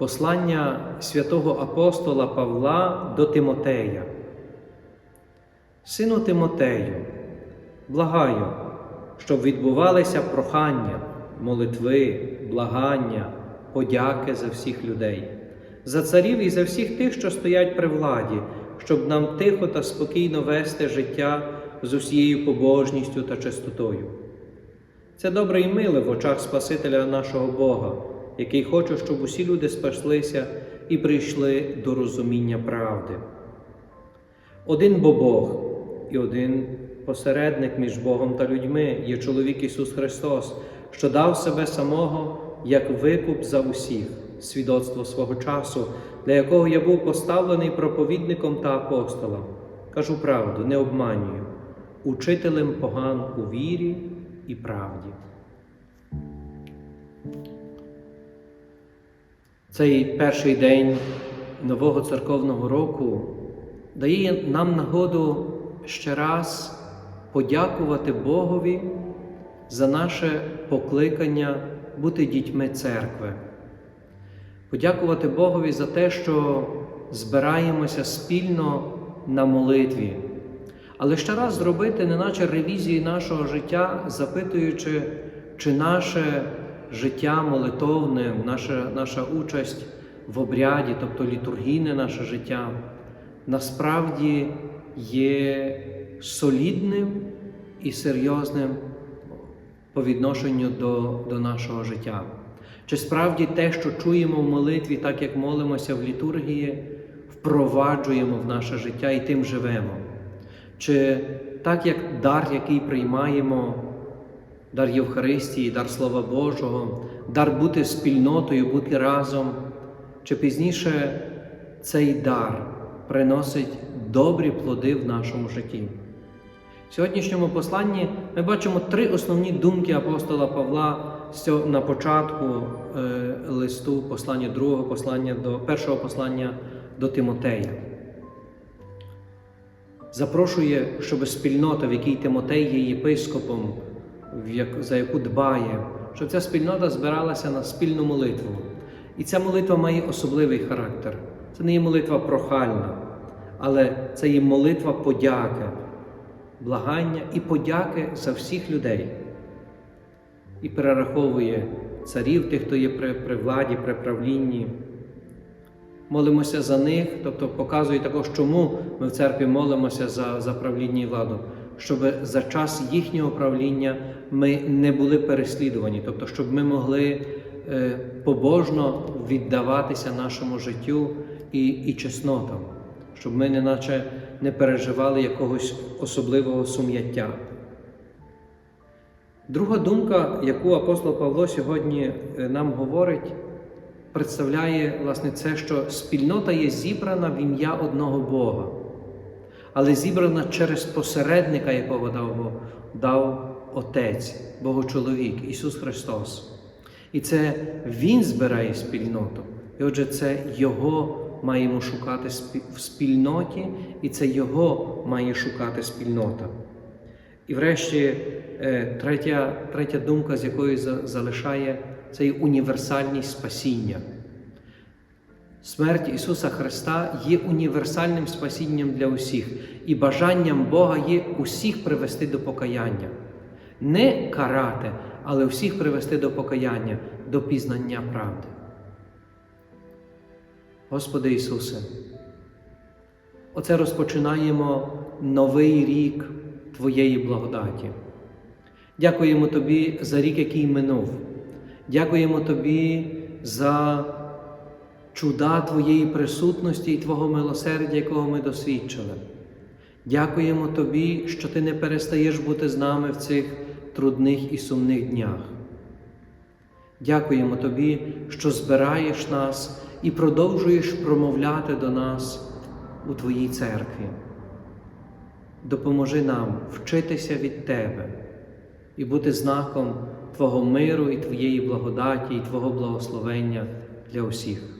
Послання святого апостола Павла до Тимотея. Сину Тимотею, благаю, щоб відбувалися прохання, молитви, благання, подяки за всіх людей, за царів і за всіх тих, що стоять при владі, щоб нам тихо та спокійно вести життя з усією побожністю та чистотою. Це добре і миле в очах Спасителя нашого Бога, який хоче, щоб усі люди спаслися і прийшли до розуміння правди. Один бо Бог і один посередник між Богом та людьми є чоловік Ісус Христос, що дав себе самого як викуп за усіх, свідоцтво свого часу, для якого я був поставлений проповідником та апостолом. Кажу правду, не обманюю, учителем поган у вірі і правді. Цей перший день нового церковного року дає нам нагоду ще раз подякувати Богові за наше покликання бути дітьми церкви. Подякувати Богові за те, що збираємося спільно на молитві, але ще раз зробити, неначе ревізію нашого життя, запитуючи, чи наше життя молитовне, наша, наша участь в обряді, тобто літургійне наше життя, насправді є солідним і серйозним по відношенню до, до нашого життя. Чи справді те, що чуємо в молитві, так як молимося в літургії, впроваджуємо в наше життя і тим живемо? Чи так як дар, який приймаємо, дар Євхаристії, дар Слова Божого, дар бути спільнотою, бути разом, чи пізніше цей дар приносить добрі плоди в нашому житті? В сьогоднішньому посланні ми бачимо три основні думки апостола Павла на початку е, листу послання другого послання до першого послання до Тимотея. Запрошує, щоб спільнота, в якій Тимотей є єпископом, за яку дбає, щоб ця спільнота збиралася на спільну молитву. І ця молитва має особливий характер. Це не є молитва прохальна, але це є молитва подяки, благання і подяки за всіх людей. І перераховує царів, тих, хто є при, при владі, при правлінні. Молимося за них, тобто показує також, чому ми в церкві молимося за, за правління і владу, щоб за час їхнього правління ми не були переслідувані, тобто, щоб ми могли е, побожно віддаватися нашому життю і, і чеснотам, щоб ми неначе не переживали якогось особливого сум'яття. Друга думка, яку апостол Павло сьогодні нам говорить, представляє власне це, що спільнота є зібрана в ім'я одного Бога, але зібрана через посередника, якого дав, дав Отець, Богочоловік, Ісус Христос. І це Він збирає спільноту. І отже, це Його маємо шукати в спільноті, і це Його має шукати спільнота. І врешті третя третя думка, з якою залишає це є універсальність спасіння. Смерть Ісуса Христа є універсальним спасінням для усіх, і бажанням Бога є усіх привести до покаяння. Не карати, але всіх привести до покаяння, до пізнання правди. Господи Ісусе, Оце розпочинаємо новий рік Твоєї благодаті. Дякуємо Тобі за рік, який минув. Дякуємо Тобі за чуда Твоєї присутності і Твого милосердя, якого ми досвідчили. Дякуємо Тобі, що Ти не перестаєш бути з нами в цих трудних і сумних днях. Дякуємо Тобі, що збираєш нас і продовжуєш промовляти до нас у Твоїй церкві. Допоможи нам вчитися від Тебе і бути знаком Твого миру і Твоєї благодаті, і Твого благословення для усіх.